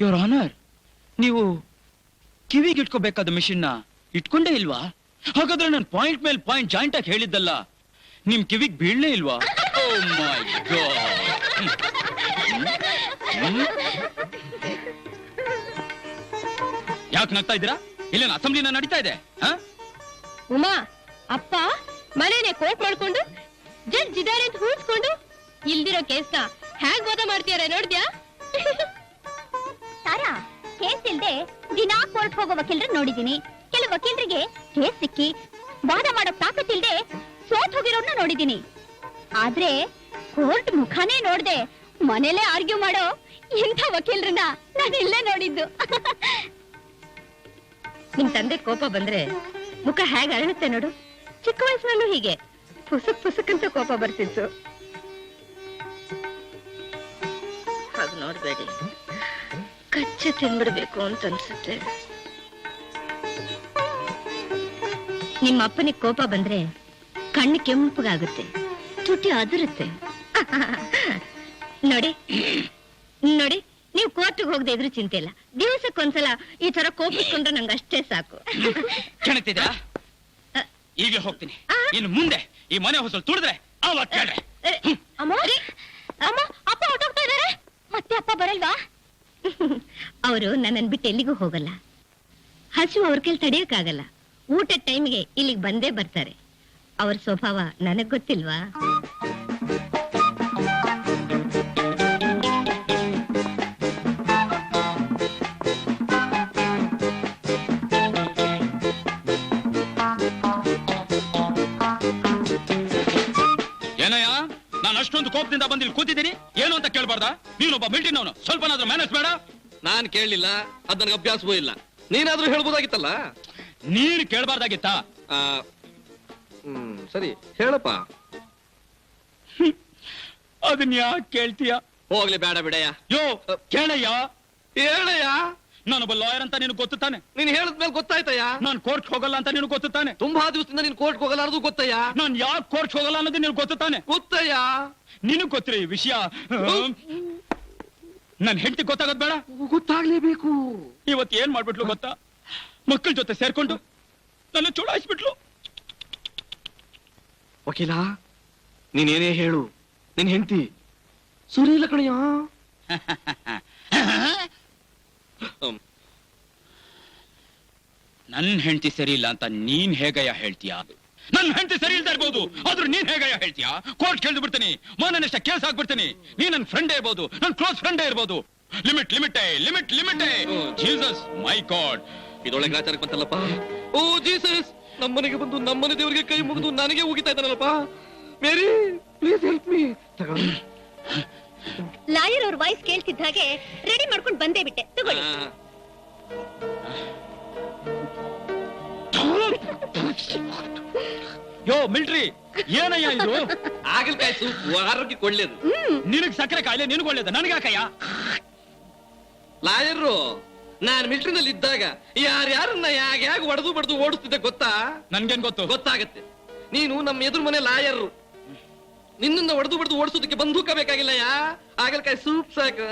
Your honour ನೀವು ಕಿವಿಗೆ ಇಟ್ಕೋಬೇಕಾದ ಮಿಷಿನ್ನ ಇಟ್ಕೊಂಡೇ ಇಲ್ವಾ? ಹಾಗಾದ್ರೆ ನಾನು ಪಾಯಿಂಟ್ ಮೇಲೆ ಪಾಯಿಂಟ್ ಜಾಯಿಂಟ್ ಆಗಿ ಹೇಳಿದ್ದಲ್ಲ, ನಿಮ್ ಕಿವಿಗೆ ಬೀಳ್ಲೇ ಇಲ್ವಾ? ಓ ಮೈ ಯಾಕೆ ನಗ್ತಾ ಇದ್ದೀರಾ? ಇಲ್ಲೇನು ಅಸೆಂಬ್ಲಿನ ನಡೀತಾ ಇದೆ ಉಮಾ, ಅಪ್ಪ, ಮನೇನೆ ಕೋಟ್ ಮಾಡ್ಕೊಂಡು ಜಡ್ಜ್ ಇದಾರೆ ಅಂತ ಹೂಡ್ಸ್ಕೊಂಡು, ಇಲ್ದಿರೋ ಕೇಸ್ನ ಹ್ಯಾಂಗ್ ವಾದ ಮಾಡ್ತೀಯಾರ ನೋಡ್ದ್ಯಾ? ಕೇಸ್ ಇಲ್ದೆ ದಿನಾ ಕೋರ್ಟ್ ಹೋಗೋ ವಕೀಲರನ್ನ ನೋಡಿದೀನಿ ಕೆಲವು ವಕೀಲರಿಗೆ ಕೇಸ್ ಸಿಕ್ಕಿ ವಾದ ಮಾಡೋ ತಾಕತ್ತಿಲ್ದೆ ಸೋತ್ ಹೋಗಿರೋನ್ನ ನೋಡಿದೀನಿ ಆದ್ರೆ ಕೋರ್ಟ್ ಮುಖಾನೇ ನೋಡ್ದೆ ಮನೇಲೆ ಆರ್ಗ್ಯೂ ಮಾಡೋ ಇಂಥ ವಕೀಲರನ್ನ ನಾನು ಇಲ್ಲೇ ನೋಡಿದ್ದು. ನಿಮ್ ತಂದೆ ಕೋಪ ಬಂದ್ರೆ ಮುಖ ಹೇಗೆ ಅರಳುತ್ತೆ ನೋಡು. ಚಿಕ್ಕ ವಯಸ್ಸಿನಲ್ಲೂ ಹೀಗೆ. ಪುಸಕ್ ಪುಸಕ್ ಅಂತ ಕೋಪ ಬರ್ತಿತ್ತು. ಹಾಗೆ ನೋಡ್ಬೇಡಿ. ಕಚ್ಚೆ ತಿನ್ಬಿಡ್ಬೇಕು ಅಂತ ಅನ್ಸುತ್ತೆ. ನಿಮ್ಮ ಅಪ್ಪನಿಗೆ ಕೋಪ ಬಂದ್ರೆ ಕಣ್ಣು ಕೆಂಪಗಾಗುತ್ತೆ ತುಟಿ ಅದಿರುತ್ತೆ. ನೋಡಿ ನೋಡಿ ನೀವು ಕೋರ್ಟ್ಗೆ ಹೋಗದೆ ಇದ್ರೂ ಚಿಂತೆ ಇಲ್ಲ. ದಿವಸಕ್ಕೊಂದ್ಸಲ ಈ ತರ ಕೋಪಿಸ್ಕೊಂಡ್ರೆ ನಂಗೆ ಅಷ್ಟೇ ಸಾಕು. ಕೆಣತಿದ್ರಾ ಈಗಲೇ ಹೋಗ್ತೀನಿ? ಇನ್ನು ಮುಂದೆ ಈ ಮನೆ ಹೊಸಲು ತುಳಿದ್ರೆ ಅವಾಗ ಕೇಳ್ರೆ. ಏ, ಅಮ್ಮ? ಅಮ್ಮ ಅಪ್ಪ ಹೊಟ್ಟೋಗ್ತಾ ಇದಾರೆ? ಮತ್ತೆ ಅಪ್ಪ ಬರಲ್ವಾ? ಅವರು ನನ್ನನ್ ಬಿಟ್ಟು ಎಲ್ಲಿಗೂ ಹೋಗಲ್ಲ. ಹಸಿವು ಅವ್ರ ಕೈಲಿ ತಡೆಯಕ್ಕಾಗಲ್ಲ. ಊಟದ ಟೈಮ್ಗೆ ಇಲ್ಲಿಗೆ ಬಂದೇ ಬರ್ತಾರೆ. ಅವ್ರ ಸ್ವಭಾವ ನನಗ್ ಗೊತ್ತಿಲ್ವಾ? ನಾನು ಅಷ್ಟೊಂದು ಕೋಪದಿಂದ ಬಂದು ಇಲ್ಲಿ ಕೂತಿದ್ದೀನಿ. ಏನು ಅಂತ ಕೇಳಬಾರ್ದ? ನೀನೊಬ್ಬ ಮಿಲ್ಟಿನವನು. ಸ್ವಲ್ಪನಾದ್ರೂ ಮ್ಯಾನೇಜ್ ಬೇಡ? ನಾನ್ ಕೇಳಲಿಲ್ಲ. ಅದ್ ನನಗೆ ಅಭ್ಯಾಸವೂ ಇಲ್ಲ. ನೀನಾದ್ರೂ ಹೇಳ್ಬೋದಾಗಿತ್ತಲ್ಲ? ನೀನು ಕೇಳಬಾರ್ದಾಗಿತ್ತ? ಆ, ಹ್ಮ್ ಸರಿ ಹೇಳಪ್ಪ. ಅದನ್ನ ಯಾಕೆ ಕೇಳ್ತೀಯ? ಹೋಗ್ಲಿ ಬೇಡ ಬಿಡಯ್ಯ. ಯೋ ಕೇಳಯ್ಯ? ಹೇಳಯ್ಯ? ನಾನೊಬ್ಬ ಲಾಯರ್ ಅಂತ ನಿನಗೆ ಗೊತ್ತು ತಾನೆ ನೀನ್ ಹೇಳಿದ್ಮೇಲೆ ಗೊತ್ತಾಯ್ತಯ್ಯ? ನಾನು ಕೋರ್ಟ್ ಹೋಗಲ್ಲ ಅಂತ ನಿನಗೆ ಗೊತ್ತು ತಾನೆ ತುಂಬಾ ದಿವಸದಿಂದ ನೀನ್ ಕೋರ್ಟ್ ಹೋಗಲಾರದು ಅನ್ನೋದು ಗೊತ್ತಯ್ಯ? ನಾನು ಯಾಕೆ ಕೋರ್ಟ್ ಹೋಗಲ್ಲ ಅನ್ನೋದು ನಿನಗೆ ಗೊತ್ತು ತಾನೆ ಗೊತ್ತಯ್ಯ? ನಿನಗ್ ಗೊತ್ತಿರ ಈ ವಿಷಯ ನನ್ ಹೆಂಡತಿ ಗೊತ್ತಾಗೋದ್ ಬೇಡ? ಗೊತ್ತಾಗ್ಲೇಬೇಕು. ಇವತ್ತು ಏನ್ ಮಾಡ್ಬಿಟ್ಲು ಗೊತ್ತಾ? ಮಕ್ಕಳ ಜೊತೆ ಸೇರ್ಕೊಂಡು ನನ್ನ ಚುಡಾಯಿಸ್ಬಿಟ್ಲು ವಕೀಲ ನೀನೇನೇ ಹೇಳು. ನಿನ್ ಹೆಂಡತಿ. ಸುರೀಲ ಇಲ್ಲ ಕಣಯ್ಯ. ನನ್ ಹೆಂಡತಿ ಸರಿ ಇಲ್ಲ ಅಂತ ನೀನ್ ಹೇಗಯ್ಯ ಹೇಳ್ತೀಯ? ನನ್ನ ಹೆಂಡತಿ ಸರಿ ಇಲ್ದ ಇರ್ಬೋದು ಆದ್ರೂ ನೀನ್ ಹೇಗಯ್ಯ ಹೇಳ್ತೀಯ? ಕೋರ್ಟ್ ಕೇಳ್ದು ಬಿಡ್ತೀನಿ ಮನನಷ್ಟ ಕೇಸ್ ಹಾಕ್ಬಿಡ್ತೀನಿ ನೀ ನನ್ನ ಫ್ರೆಂಡೇ ಇರ್ಬೋದು ನನ್ ಕ್ಲೋಸ್ ಫ್ರೆಂಡೇ ಇರ್ಬೋದು. ಲಿಮಿಟ್ ಲಿಮಿಟೇ ಲಿಮಿಟ್ ಲಿಮಿಟೇ ಜೀಸಸ್ ಮೈ ಗಾಡ್ ಇದೊಳಗೆ ಆಚಾರಕ್ಕೆ ಬಂತಲ್ಲಪ್ಪ. ಓ ಜೀಸಸ್ ನಮ್ಮನೆಗೆ ಬಂದು ನಮ್ಮನೆ ದೇವರಿಗೆ ಕೈ ಮುಗಿದು ನನಗೆ ಹೋಗಿತಾ ಇದ್ದಾನಲ್ಲಪ್ಪ. Mary please help me lawyer ಅವ್ರ ವಾಯ್ಸ್ ಕೇಳ್ತಿದ್ದ ಹಾಗೆ ರೆಡಿ ಮಾಡ್ಕೊಂಡು ಬಂದೇ ಬಿಟ್ಟೆ. ತಗೊಳ್ಳಿ. ಯೋ ಮಿಲ್ಟ್ರಿ ಏನಯ್ಯ ಇದು? ಆಗಲ್ಕಾಯಿ ಸೂಪ್ ಆರೋಗ್ಯ ಒಳ್ಳೇದು ನಿನಗ್ ಸಕ್ಕರೆ ಕಾಯಿಲೆ ನಿನಗ್ ಒಳ್ಳೇದು ನನಗಾಕಯ್ಯ? ಲಾಯರು ನಾನ್ ಮಿಲ್ಟ್ರಿನಲ್ಲಿ ಇದ್ದಾಗ ಯಾರ್ಯಾರನ್ನ ಯಾಗ ಯಾಗ ಹೊಡೆದು ಬಡ್ದು ಓಡಿಸ್ತಿದ್ದೆ ಗೊತ್ತಾ? ನನ್ಗೇನ್ ಗೊತ್ತು? ಗೊತ್ತಾಗತ್ತೆ. ನೀನು ನಮ್ಮ ಎದುರು ಮನೆ ಲಾಯರ್. ನಿನ್ನನ್ನ ಒಡೆದು ಬಡ್ದು ಓಡಿಸೋದಕ್ಕೆ ಬಂದೂಕ ಬೇಕಾಗಿಲ್ಲ ಯಾ ಆಗಲ್ಕಾಯಿ ಸೂಪ್ ಸಾಕು.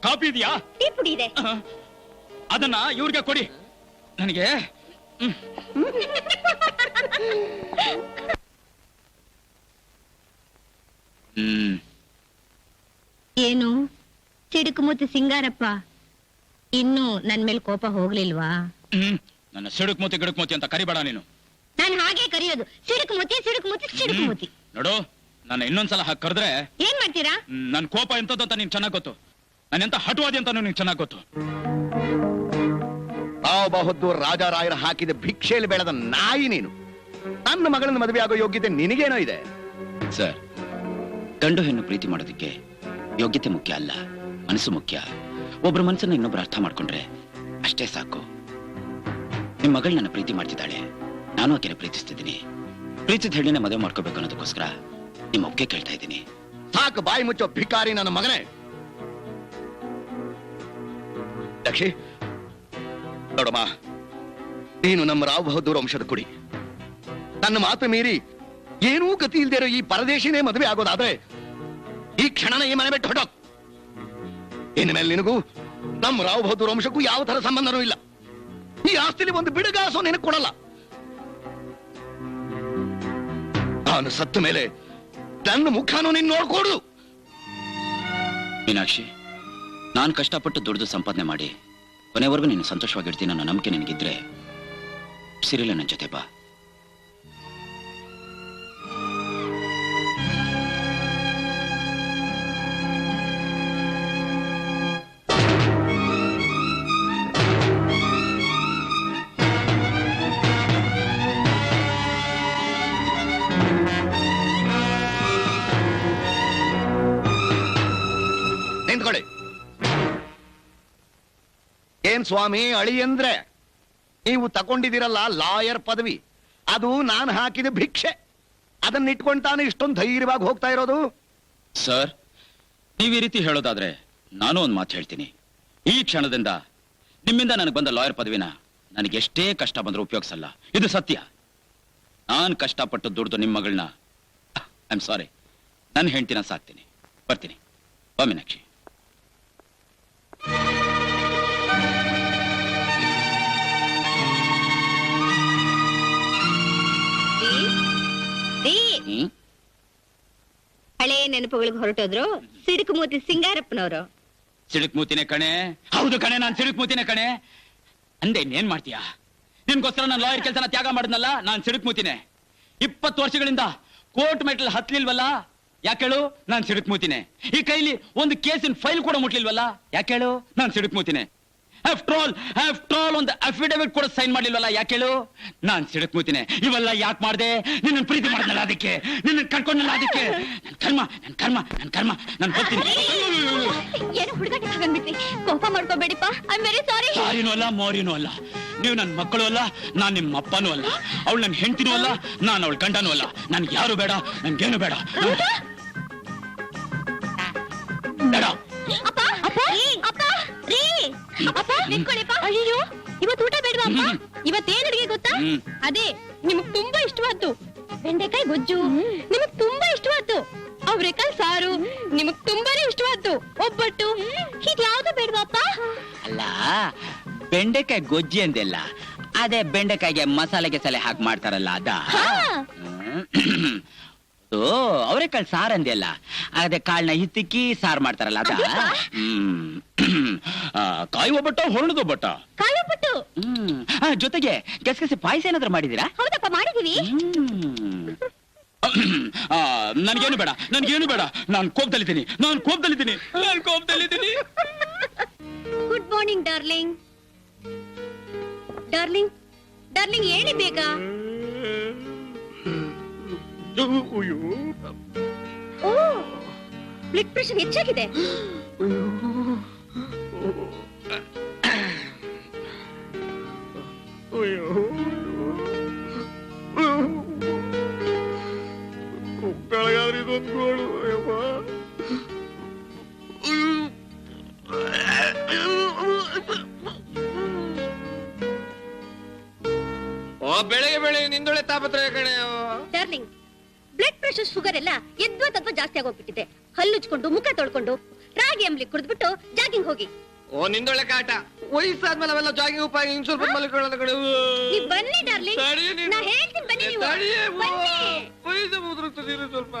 ಕಾಪಿ ಇದೆಯಾ? ಟೀ ಪುಡಿ ಇದೆ. ಅದನ್ನ ಇವ್ರಿಗೆ ಕೊಡಿ. ನನಗೆ ಹ್ಮ್. ಹ್ಮ್. ಏನು? ಸಿಡುಕು ಮುತ್ತು ಸಿಂಗಾರಪ್ಪ. ಇನ್ನು ನನ್ ಮೇಲೆ ಕೋಪ ಹೋಗ್ಲಿಲ್ವಾ? ಹ್ಮ್. ನನ್ನ ಸಿಡುಕ್ ಮೂತಿ ಗಿಡುಕ್ ಮೂತಿ ಅಂತ ಕರಿಬೇಡ ನೀನು. ನಾನು ಹಾಗೆ ಕರೆಯೋದು. ಸಿಡುಕು ಮುತಿ ಸಿಡುಕು ಮುತಿ ಸಿಡುಕು ಮುತಿ ನೋಡು ನನ್ನ ಇನ್ನೊಂದ್ಸಲ ಹಾಗೆ ಕರೆದ್ರೆ ಏನ್ ಮಾಡ್ತೀರಾ? ನನ್ನ ಕೋಪ ಎಂತದ್ದು ಅಂತ ನಿನ್ ಚೆನ್ನಾಗ್ ಗೊತ್ತು. ನಾನು ಎಂತ ಹಟುವಾದಿ ಅಂತ ನಿನ್ ಚೆನ್ನಾಗ್ ಗೊತ್ತು. ರಾವ್ ಬಹದ್ದೂರ್ ರಾಜಾರಾಯರ ಹಾಕಿದ ಭಿಕ್ಷೆಯಲ್ಲಿ ಬೆಳೆದ ನಾಯಿ ನೀನು. ನನ್ನ ಮಗಳನ್ನ ಮದುವೆ ಆಗೋ ಯೋಗ್ಯತೆ ನಿನಗೇನೋ ಇದೆ. ಸರ್ ಗಂಡು ಹೆಣ್ಣು ಪ್ರೀತಿ ಮಾಡೋದಕ್ಕೆ ಯೋಗ್ಯತೆ ಮುಖ್ಯ ಅಲ್ಲ ಮನಸ್ಸು ಮುಖ್ಯ. ಒಬ್ಬರ ಮನಸ್ಸನ್ನ ಇನ್ನೊಬ್ರು ಅರ್ಥ ಮಾಡ್ಕೊಂಡ್ರೆ ಅಷ್ಟೇ ಸಾಕು. ನಿಮ್ಮ ಮಗಳು ನನ್ನ ಪ್ರೀತಿ ಮಾಡ್ತಿದ್ದಾಳೆ. ನಾನು ಆಕೆನ ಪ್ರೀತಿಸ್ತಿದ್ದೀನಿ. ಪ್ರೀತಿದ ಹೆಣ್ಣಿನ ಮದುವೆ ಮಾಡ್ಕೋಬೇಕು ಅನ್ನೋದಕ್ಕೋಸ್ಕರ ನಿಮ್ಮ ಒಪ್ಪಿಗೆ ಕೇಳ್ತಾ ಇದ್ದೀನಿ. ಸಾಕು, ಬಾಯಿ ಮುಚ್ಚೋ ಭಿಕಾರಿ ನನ್ನ ಮಗನೇ. ದಕ್ಷಿ ನೋಡಮ್ಮ, ನೀನು ನಮ್ಮ ರಾವ್ ಬಹದ್ದೂರ್ ವಂಶದ ಕುಡಿ. ನನ್ನ ಮಾತು ಮೀರಿ ಏನೂ ಗತಿ ಇಲ್ದೇ ಈ ಪರದೇಶಿನೇ ಮದುವೆ ಆಗೋದಾದ್ರೆ ಈ ಕ್ಷಣನ ಈ ಮನೆ ಬಿಟ್ಟು ಹೊಡೋಕ್ ಇನ್ಮೇಲೆ ನಿನಗೂ ನಮ್ಮ ರಾವ್ ಬಹದ್ದೂರ್ ವಂಶಕ್ಕೂ ಯಾವ ತರ ಸಂಬಂಧನೂ ಇಲ್ಲ. ಈ ಆಸ್ತಿಲಿ ಒಂದು ಬಿಡುಗಾಸು ನಿನಗೆ ಕೊಡಲ್ಲ. ನಾನು ಸತ್ತ ಮೇಲೆ ನನ್ನ ಮುಖಾನು ನೀನ್ ನೋಡ್ಕೊಡು. ಮೀನಾಕ್ಷಿ, ನಾನು ಕಷ್ಟಪಟ್ಟು ದುಡಿದು ಸಂಪಾದನೆ ಮಾಡಿ ಕೊನೆವರೆಗೂ ನೀನು ಸಂತೋಷವಾಗಿರ್ತೀನಿ ಅನ್ನೋ ನಂಬಿಕೆ ನಿನಗಿದ್ರೆ ಸಿರಿಲ್ಲ ನನ್ನ ಜೊತೆ ಬಾ. ಏನ್ ಸ್ವಾಮಿ ಅಳಿ ಅಂದ್ರೆ? ನೀವು ತಗೊಂಡಿದ್ದೀರಲ್ಲ ಲಾಯರ್ ಪದವಿ. ಅದು ನಾನು ಹಾಕಿದ ಭಿಕ್ಷೆ. ಅದನ್ನ ಇಟ್ಕೊಂಡ ತಾನು ಇಷ್ಟೊಂದು ಧೈರ್ಯವಾಗಿ ಹೋಗ್ತಾ ಇರೋದು? ಸರ್, ನೀವು ಈ ರೀತಿ ಹೇಳೋದಾದ್ರೆ ನಾನು ಒಂದು ಮಾತು ಹೇಳ್ತೀನಿ. ಈ ಕ್ಷಣದಿಂದ ನಿಮ್ಮಿಂದ ನನಗೆ ಬಂದ ಲಾಯರ್ ಪದವಿನ ನನಗೆ ಎಷ್ಟೇ ಕಷ್ಟ ಬಂದರೂ ಉಪಯೋಗಿಸಲ್ಲ. ಇದು ಸತ್ಯ. ನಾನು ಕಷ್ಟಪಟ್ಟು ದುಡ್ದು ನಿಮ್ಮ ಮಗಳನ್ನ ಐ ಆಮ್ ಸಾರಿ ನನ್ನ ಹೆಂಡ್ತಿನ ಸಾಕ್ತೀನಿ. ಬರ್ತೀನಿ. ಬಾ ಮೀನಾಕ್ಷಿ. ಹ್ಮ್ ಹಳೆ ನೆನಪುಗಳಿಗೆ ಹೊರಟೋದ್ರು ಸಿಡುಕುಮೂತಿ ಸಿಂಗಾರಪ್ಪನವರು. ಸಿಡುಕ್ ಮೂತಿನೇ ಕಣೆ. ಹೌದು ಕಣೆ, ನಾನು ಸಿಡುಕ್ ಮೂತಿನೇ ಕಣೆ. ಅಂದೆ, ಇನ್ನೇನ್ ಮಾಡ್ತೀಯಾ? ನಿನ್ಗೋಸ್ಕರ ನಾನು ಲಾಯರ್ ಕೆಲಸನ ತ್ಯಾಗ ಮಾಡಿದ್ನಲ್ಲ, ನಾನು ಸಿಡುಕ್ ಮೂತಿನೇ. ಇಪ್ಪತ್ತು ವರ್ಷಗಳಿಂದ ಕೋರ್ಟ್ ಮೆಟ್ಲ್ ಹತ್ಲಿಲ್ವಲ್ಲ? ಯಾಕೇಳು? ನಾನು ಸಿಡುಕ್ ಮೂತಿನೇ. ಈ ಕೈಲಿ ಒಂದು ಕೇಸಿನ ಫೈಲ್ ಕೂಡ ಮುಟ್ಲಿಲ್ವಲ್ಲ? ಯಾಕೇಳು? ನಾನು ಸಿಡುಕ್ ಮೂತಿನೇ. ಆಫ್ಟರ್ ಆಲ್ ಆಫ್ಟರ್ ಆಲ್ ಒಂದು ಅಫಿಡವಿಟ್ ಕೂಡ ಸೈನ್ ಮಾಡಿಲ್ಲಲ್ಲ ಯಾಕೆ ಹೇಳು? ನಾನ್ ಸಿಡಕ್ ಮೂತಿನಿ ಇವೆಲ್ಲ ಯಾಕೆ ಮಾಡ್ದೆ? ನಿನ್ನ ಪ್ರೀತಿ ಮಾಡ್ದಲ್ಲ ಅದಕ್ಕೆ. ನಿನ್ನ ಕರ್ಕೊಂಡಲ್ಲ ಅದಕ್ಕೆ. ನನ್ ಕರ್ಮ ನನ್ ಕರ್ಮ ನನ್ ಕರ್ಮ ನಾನು ಬರ್ತೀನಿ. ಏನು ಹುಡುಗಾಟ ಕೋಪ ಮಾಡ್ಕೋಬೇಡಿಪ್ಪ. ಐ ವೆರಿ ಸಾರಿ ಸಾರಿನೂ ಅಲ್ಲ ಮೋರಿನೂ ಅಲ್ಲ. ನೀವು ನನ್ನ ಮಕ್ಕಳು ಅಲ್ಲ ನಾನ್ ನಿಮ್ಮ ಅಪ್ಪನೂ ಅಲ್ಲ. ಅವಳು ನನ್ನ ಹೆಂಡತಿನೂ ಅಲ್ಲ ನಾನು ಅವಳ ಗಂಡನೂ ಅಲ್ಲ. ನನ್ಗೆ ಯಾರು ಬೇಡ ನನ್ಗೇನು ಬೇಡ. ಅಪ್ಪ ನಿಂತ್ಕೊಳ್ಳಿಪ್ಪ ಅಯ್ಯೋ ಇವತ್ತು ಊಟ ಬೇಡವಾ ಅಪ್ಪ. ಇವತ್ತೇನ್ ಅಡಿಗೆ ಗೊತ್ತಾ? ಹ್ಮ್. ಅದೇ ನಿಮಗ್ ತುಂಬಾ ಇಷ್ಟವಾದ್ದು. ಬೆಂಡೆಕಾಯಿ ಗೊಜ್ಜು. ನಿಮಗ್ ತುಂಬಾ ಇಷ್ಟವಾದ್ದು. ಅವ್ರೆಕಾಯಿ ಸಾರು. ನಿಮಗ್ ತುಂಬಾನೇ ಇಷ್ಟವಾದ್ದು. ಒಬ್ಬಟ್ಟು. ಯಾವುದು ಬೇಡವಾಪ್ಪ ಅಲ್ಲ ಬೆಂಡೆಕಾಯಿ ಗೊಜ್ಜಿ ಅಂದೆಲ್ಲ ಅದೇ ಬೆಂಡೆಕಾಯಿಗೆ ಮಸಾಲೆಗೆ ಸಲೆ ಹಾಕಿ ಮಾಡ್ತಾರಲ್ಲ ಅದ? ಓ ಅವರೆಕಾಳು ಸಾರ್ ಅಂದೆಲ್ಲ ಅದೇ ಕಾಳನ್ನ ಹಿತ್ತಿಕ್ಕಿ ಸಾರ್ ಮಾಡ್ತಾರಲ್ಲ ಅದ? ಹ್ಮ್. ಆ, ಬಟ್ಟ ಒಬ್ಬಟ್ಟ ಹೊರಣದ ಒಬ್ಬಟ್ಟ ಕಾಯಿ ಒಬ್ಬಟ್ಟು ಹ್ಮ್. ಆ, ಜೊತೆಗೆ ಗಸಗಸೆ ಪಾಯಸ ಏನಾದ್ರೂ ಮಾಡಿದೀರಾ ಹೌದಪ್ಪ ಮಾಡಿದೀವಿ ನನ್ಗೇನು ಬೇಡ ನನ್ಗೇನು ಬೇಡ. ನಾನು ಕೋಪದಲ್ಲಿದ್ದೀನಿ ನಾನು ಕೋಪದಲ್ಲಿದ್ದೀನಿ ನಾನು ಕೋಪದಲ್ಲಿದ್ದೀನಿ. Good morning darling darling darling ಹೇಳಿ ಬೇಗ. ಓ ಬ್ಲಡ್ ಪ್ರೆಷರ್ ಹೆಚ್ಚಾಗಿದೆ. ಬೆಳಗ್ಗೆ ಬೆಳಗ್ಗೆ ನಿಂದೊಳೆ ತಾಪತ್ರ ಕಣೆ. ಡಾರ್ಲಿಂಗ್ ಬ್ಲಡ್ ಪ್ರೆಷರ್ ಶುಗರ್ ಎಲ್ಲ ಎದ್ವಾ ತತ್ವ ಜಾಸ್ತಿ ಆಗೋಗ್ಬಿಟ್ಟಿದೆ. ಹಲ್ಲುಚ್ಕೊಂಡು ಮುಖ ತೊಳ್ಕೊಂಡು ರಾಗಿ ಅಂಬ್ಲಿ ಕುಡಿದ್ಬಿಟ್ಟು ಜಾಗಿಂಗ್ ಹೋಗಿ. ಓ ನಿಂದೊಳೆ ಕಾಟ. ವಯಸ್ಸಾದ್ಮೇಲೆ ಅವೆಲ್ಲ ಜಾಗಿಂಗ್ ಉಪಾಯ ಇನ್ ಸ್ವಲ್ಪ ಕಡೆ ಕಣೆ. ಬನ್ನಿ ಡಾರ್ಲಿಂಗ್ ನಾ ಹೇಳ್ತೀನಿ ಬನ್ನಿ ನೀವು. ಬನ್ನಿ. ವಯಸ್ಸು ಮುದ್ರುತ್ತದೆ ಇರು ಸ್ವಲ್ಪ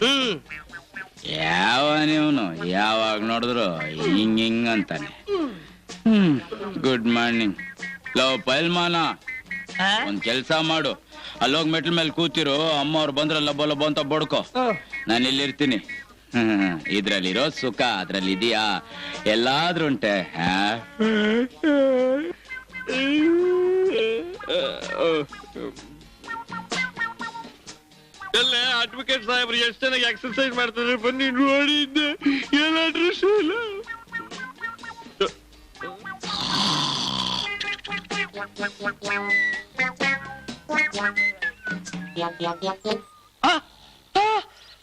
ಹ್ಮ್. ಯಾವ ನೀವನು ಯಾವಾಗ ನೋಡಿದ್ರು ಹಿಂಗ್ ಹಿಂಗ್ ಅಂತಾನೆ. ಹ್ಮ್ ಗುಡ್ ಮಾರ್ನಿಂಗ್ ಲವ್ ಪೈಲ್ಮಾನ? ಒಂದ್ ಕೆಲ್ಸ ಮಾಡು. ಅಲ್ಲೋಗ್ ಮೆಟ್ಲ ಮೇಲೆ ಕೂತಿರು ಅಮ್ಮ ಅವ್ರು ಬಂದ್ರ ಲಬ್ಬ ಲಬ್ಬ ಅಂತ ಬಡ್ಕೋ. ನಾನು ಇಲ್ಲಿರ್ತೀನಿ ಇದ್ರಲ್ಲಿರೋ ಸುಖ ಅದ್ರಲ್ಲಿ ಇದೆಯಾ ಎಲ್ಲಾದ್ರೂ ಉಂಟೆ ಹಾ? ಎಲ್ಲ ಅಡ್ವೊಕೇಟ್ ಸಾಹೇಬ್ರು ಎಷ್ಟು ಚೆನ್ನಾಗಿ ಎಕ್ಸರ್ಸೈಸ್ ಮಾಡ್ತಾರೆ ಬನ್ನಿ ನೋಡಿದ್ದೆ ಎಲ್ಲ ಡ್ರೆಸ್ ಇಲ್ಲ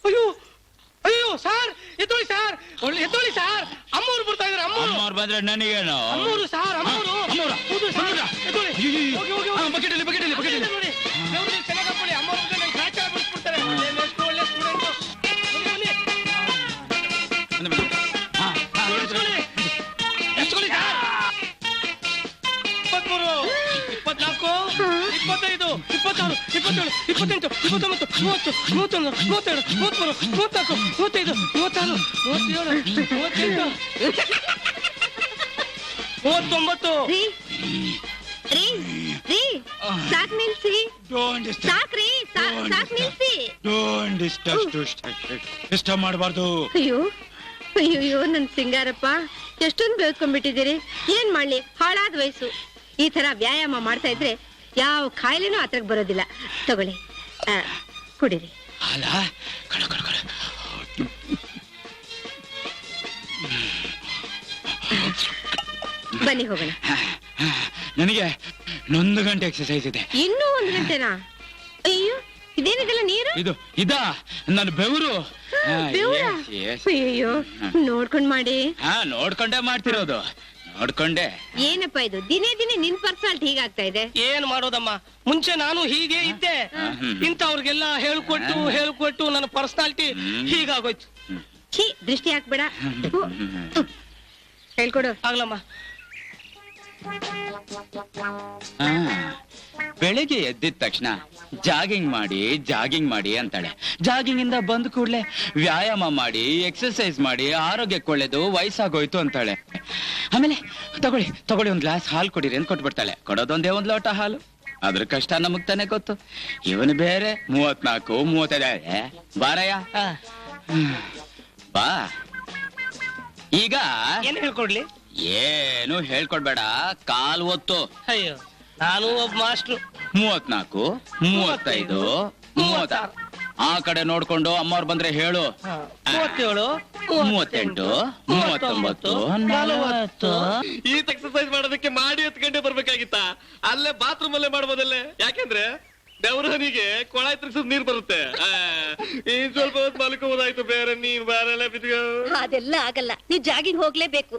ಅಯ್ಯೋ ಅಯ್ಯೋ ಸಾರ್ ಎತ್ತೋಳಿ ಸಾರ್ ಒಳ್ಳೆ ಎತ್ತೋಳಿ ಸಾರ್. ಅಮ್ಮೂರು ಬರ್ತಾ ಇದಾರೆ ಅಮ್ಮೂರು ಅಮ್ಮವ್ರು ಬಂದ್ರೆ ನನಗೇನು? ಅಮ್ಮೂರು ಸಾರ್ ಅಮ್ಮೂರು ಅಮ್ಮೂರು ಹೌದು ಸಾರ್ ಎತ್ತೋಳಿ. ಹೋಗಿ ಹೋಗಿ ಹಾ, bucket ಅಲ್ಲಿ, ಇಪ್ಪತ್ತೆಂಟು ನಿಲ್ಸಿ ಇಷ್ಟ ಮಾಡಬಾರ್ದು ಅಯ್ಯೋ ಅಯ್ಯೋ ನನ್ ಸಿಂಗಾರಪ್ಪ, ಎಷ್ಟೊಂದು ಬೆಳ್ಕೊಂಡ್ಬಿಟ್ಟಿದ್ದೀರಿ ಏನ್ ಮಾಡ್ಲಿ? ಹಾಳಾದ ವಯಸ್ಸು. ಈ ತರ ವ್ಯಾಯಾಮ ಮಾಡ್ತಾ ಇದ್ರೆ ಯಾವ ಕಾಯಿಲೆನೂ ಹತ್ರಕ್ ಬರೋದಿಲ್ಲ. ತಗೊಳ್ಳಿ. ಆ, ಕುಡೀರಿ. ಅಲ್ಲ ಕಳ ಕಣ ಕಣ. ಬನ್ನಿ ಹೋಗೋಣ. ನನಗೆ ಒಂದು ಗಂಟೆ ಎಕ್ಸರ್ಸೈಸ್ ಇದೆ. ಇನ್ನೂ ಒಂದು ಗಂಟೆನಾ? ಅಯ್ಯೋ ಇದೇನಿದೆಲ್ಲ ನೀರು? ಇದು ಇದಾ? ನನ್ನ ಬೆವರು. ಹಾ, ಬೆವ್ರಾ? yes, yes. ಅಯ್ಯೋ ನೋಡ್ಕೊಂಡ್ ಮಾಡಿ. ಹಾ ನೋಡ್ಕೊಂಡೇ ಮಾಡ್ತಿರೋದು. ನೋಡ್ಕೊಂಡೆ. ಏನಪ್ಪ ಇದು? ದಿನೇ ದಿನೇ ನಿನ್ ಪರ್ಸನಾಲಿಟಿ ಹೀಗಾಗ್ತಾ ಇದೆ. ಏನ್ ಮಾಡೋದಮ್ಮ? ಮುಂಚೆ ನಾನು ಹೀಗೆ ಇದ್ದೆ. ಇಂತ ಇಂಥವ್ರಿಗೆಲ್ಲ ಹೇಳ್ಕೊಟ್ಟು. ಹೇಳ್ಕೊಟ್ಟು ನನ್ನ ಪರ್ಸನಾಲಿಟಿ. ಹೀಗಾಗೋಯ್ತು. ಛೀ ದೃಷ್ಟಿ ಹಾಕ್ಬೇಡ. ಹೇಳ್ಕೊಡು. ಆಗ್ಲಮ್ಮ. ಬೆಳಿಗ್ಗೆ ಎದ್ದಿದ ತಕ್ಷಣ ಜಾಗಿಂಗ್ ಮಾಡಿ ಜಾಗಿಂಗ್ ಮಾಡಿ ಅಂತಾಳೆ. ಜಾಗಿಂಗ್ ಇಂದ ಬಂದ ಕೂಡ್ಲೆ ವ್ಯಾಯಾಮ ಮಾಡಿ ಎಕ್ಸರ್ಸೈಸ್ ಮಾಡಿ ಆರೋಗ್ಯಕ್ಕೆ ಒಳ್ಳೇದು ವಯಸ್ಸಾಗೋಯ್ತು ಅಂತಾಳೆ. ಆಮೇಲೆ ತಗೊಳ್ಳಿ ತಗೊಳ್ಳಿ ಒಂದ್ ಗ್ಲಾಸ್ ಹಾಲು ಕೊಡಿರಿ ಅಂತ ಕೊಟ್ಬಿಡ್ತಾಳೆ. ಕೊಡೋದೊಂದೇ ಒಂದ್ ಲೋಟ ಹಾಲು. ಅದ್ರ ಕಷ್ಟ ನಮಗ್ ತಾನೇ ಗೊತ್ತು. ಇವನು ಬೇರೆ ಮೂವತ್ನಾಲ್ಕು ಮೂವತ್ತೈದು ಏ, ಬಾರಯ್ಯ. ಬಾ. ಈಗ ಏನ್ ಹೇಳ್ಕೊಡ್ಲಿ? ಏನು ಹೇಳ್ಕೊಡ್ಬೇಡ ಕಾಲ್ ಒತ್ತು. ಅಯ್ಯೋ ನಾನು ಒಬ್ಬ ಮಾಸ್ಟ್ರು. ಮೂವತ್ನಾಲ್ಕು ಮೂವತ್ತೈದು ಮೂವತ್ತ ಆ ಕಡೆ ನೋಡ್ಕೊಂಡು ಅಮ್ಮವ್ರು ಬಂದ್ರೆ ಹೇಳು. ಮೂವತ್ತೇಳು ಮೂವತ್ತೆಂಟು ಮೂವತ್ತೊಂಬತ್ತು ನಲವತ್ತು. ಈ ಎಕ್ಸರ್ಸೈಸ್ ಮಾಡೋದಕ್ಕೆ ಮಾಡಿ ಹತ್ತು ಗಂಟೆ ಬರ್ಬೇಕಾಗಿತ್ತ? ಅಲ್ಲೇ ಬಾತ್ರೂಮ್ ಅಲ್ಲೇ ಮಾಡ್ಬೋದಲ್ಲೇ? ಯಾಕೆಂದ್ರೆ ಬೆವರನಿಗೆ ಕೊಳಾಯಿ ತಿರ್ಗಿಸಿದ್ ನೀರ್ ಬರುತ್ತೆ. ಆ, ಇನ್ ಸ್ವಲ್ಪ ಹೊತ್ತು ಮಲ್ಕೋಬೋದಾಯ್ತು ಬೇರೆ ನೀನ್ ಬೇರೆ ಬಿದ್ಕೋ ಅದೆಲ್ಲ ಆಗಲ್ಲ. ನೀ ಜಾಗಿಂಗ್ ಹೋಗ್ಲೇಬೇಕು.